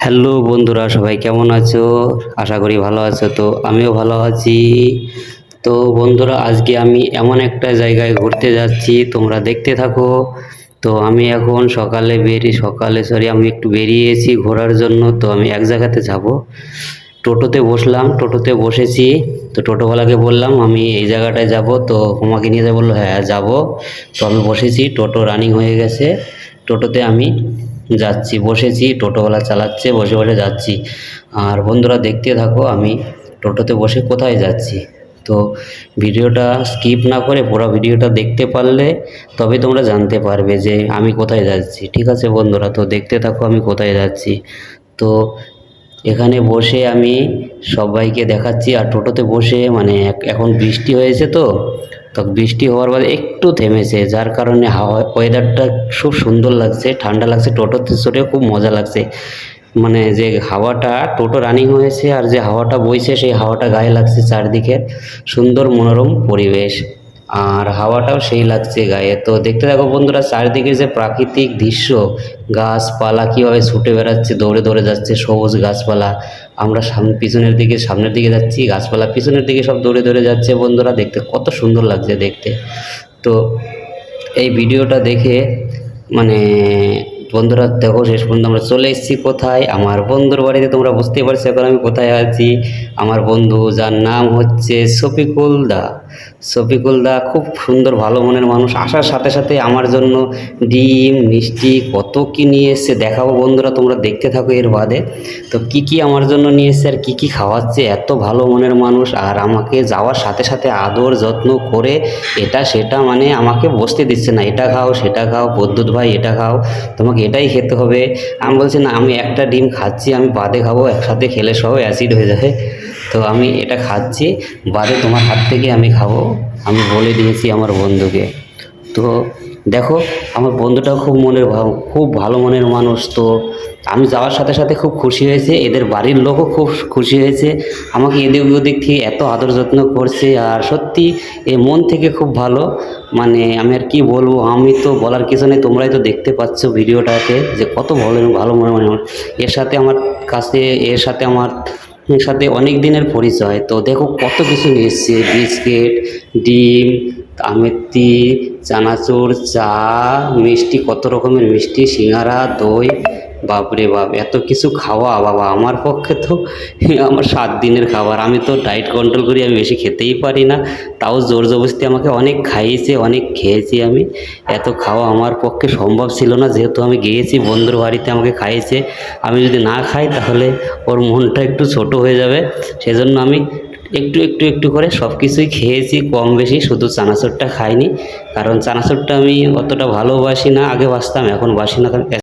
Hello বন্ধুরা, সবাই কেমন আছো? আশা করি ভালো আছো তো, আমিও ভালো আছি। তো বন্ধুরা, আজকে আমি এমন একটা জায়গায় ঘুরতে যাচ্ছি, তোমরা দেখতে থাকো। তো আমি এখন সকালে বেরিয়ে সকালে সরি আমি একটু বেরিয়েছি ঘোরার জন্য, তো আমি এক জায়গাতে যাব। টোটোতে বসলাম, টোটোতে বসেছি, তো টোটোওয়ালাকে বললাম, আমি এই জায়গাটায় যাব। তো তোমাকে নিয়ে যাব বলল হ্যাঁ যাব। তো আমি বসেছি, টোটো রানিং হয়ে গেছে। টোটোতে আমি যাচ্ছি, বসেছি, টোটোওয়ালা চালাচ্ছে, বসে বসে যাচ্ছি। আর বন্ধুরা দেখতে থাকো, আমি টোটোতে বসে কোথায় যাচ্ছি? তো ভিডিওটা স্কিপ না করে পুরো ভিডিওটা দেখতে পারলে তবে তোমরা জানতে পারবে যে আমি কোথায় যাচ্ছি, ঠিক আছে বন্ধুরা? তো দেখতে থাকো, আমি কোথায় যাচ্ছি। তো এখানে বসে আমি সবাইকে দেখাচ্ছি, আর টোটোতে বসে মানে এখন বৃষ্টি হয়েছে তো তো বৃষ্টি হওয়ার পরে একটু থেমেছে, যার কারণে হাওয়া ওয়েদারটা খুব সুন্দর লাগছে, ঠান্ডা লাগছে টোটোতে চড়ে খুব মজা লাগছে। মানে যে হাওয়াটা, টোটো রানিং হয়েছে আর যে হাওয়াটা বইছে, সেই হাওয়াটা গায়ে লাগছে চারদিকে। সুন্দর মনোরম পরিবেশ। আর হাওয়াটাও সেই লাগছে গায়ে। তো দেখতে দেখো বন্ধুরা, চারিদিকে যে প্রাকৃতিক দৃশ্য, গাছপালা কীভাবে ছুটে বেড়াচ্ছে, দৌড়ে দৌড়ে যাচ্ছে সবুজ গাছপালা। আমরা সামনে পিছনের দিকে, সামনের দিকে যাচ্ছি, গাছপালা পিছনের দিকে সব দৌড়ে দৌড়ে যাচ্ছে বন্ধুরা, দেখতে কত সুন্দর লাগছে দেখতে। তো এই ভিডিওটা দেখে মানে বন্ধুরা, দেখো শেষ পর্যন্ত আমরা চলে এসেছি কোথায়? আমার বন্ধুর বাড়িতে তোমরা বুঝতে পারছ এখন আমি কোথায় আছি। আমার বন্ধু, যার নাম হচ্ছে শফিকুল দা। শফিকুল দা খুব সুন্দর, ভালো মনের মানুষ। আসার সাথে সাথে আমার জন্য ডিম, মিষ্টি, কত কি নিয়ে এসছে দেখাবো বন্ধুরা, তোমরা দেখতে থাকো এর বাদে। তো কি কি আমার জন্য নিয়ে এসছে আর কি কি খাওয়াচ্ছে, এত ভালো মনের মানুষ। আর আমাকে যাওয়ার সাথে সাথে আদর যত্ন করে এটা সেটা মানে আমাকে বসতে দিচ্ছে না, এটা খাও, সেটা খাও, বদ্যুৎ ভাই, এটা খাও। তোমাকে এটাই খেতে হবে। আমি বলছি, না, আমি একটা ডিম খাচ্ছি, আমি বাদে খাব, একসাথে খেলে সব অ্যাসিড হয়ে যাবে। তো আমি এটা খাচ্ছি, বাদে তোমার হাত থেকে আমি খাব, আমি বলে দিয়েছি আমার বন্ধুকে। তো দেখো, আমার বন্ধুটাও খুব মনের ভাব- খুব ভালো মনের মানুষ তো। আমি যাওয়ার সাথে সাথে খুব খুশি হয়েছে, এদের বাড়ির লোকও খুব খুশি হয়েছে। আমাকে এদিক ওদিক থেকে এত আদর যত্ন করছে আর সত্যি এ মন থেকে খুব ভালো। মানে আমি আর কি বলব, আমি তো বলার কিছু নেই, তোমরাই তো দেখতে পাচ্ছ ভিডিওটাতে যে কত ভালো ভালো মনে মনে এর সাথে আমার কাছে, এর সাথে আমার সাথে অনেক দিনের পরিচয়। তো দেখো কত কিছু নিয়ে এসছে, বিস্কিট, ডিম আমেতি চানাচুর, চা, মিষ্টি, কত রকমের মিষ্টি, সিঙ্গারা, দই, বাপরে বাপ, এত কিছু খাওয়া, বাবা, আমার পক্ষে তো আমার সাত দিনের খাবার, আমি তো ডায়েট কন্ট্রোল করি, আমি বেশি খেতেই পারি না, তাও জোর জবরদস্তি আমাকে অনেক খাইয়েছে, অনেক খেয়েছি আমি, এত খাওয়া আমার পক্ষে সম্ভব ছিল না, যেহেতু আমি গিয়েছি, বন্ধুর বাড়িতে আমাকে খাইয়েছে, আমি যদি না খাই তাহলে ওর মনটা একটু ছোট হয়ে যাবে, সেজন্য আমি একটু একটু একটু করে সব কিছুই খেয়েছি, কম বেশি, শুধু চানাচুরটা খাইনি। কারণ চানাচুরটা আমি অতটা ভালোবাসি না, আগে বাসতাম এখন বাসি না। কারণ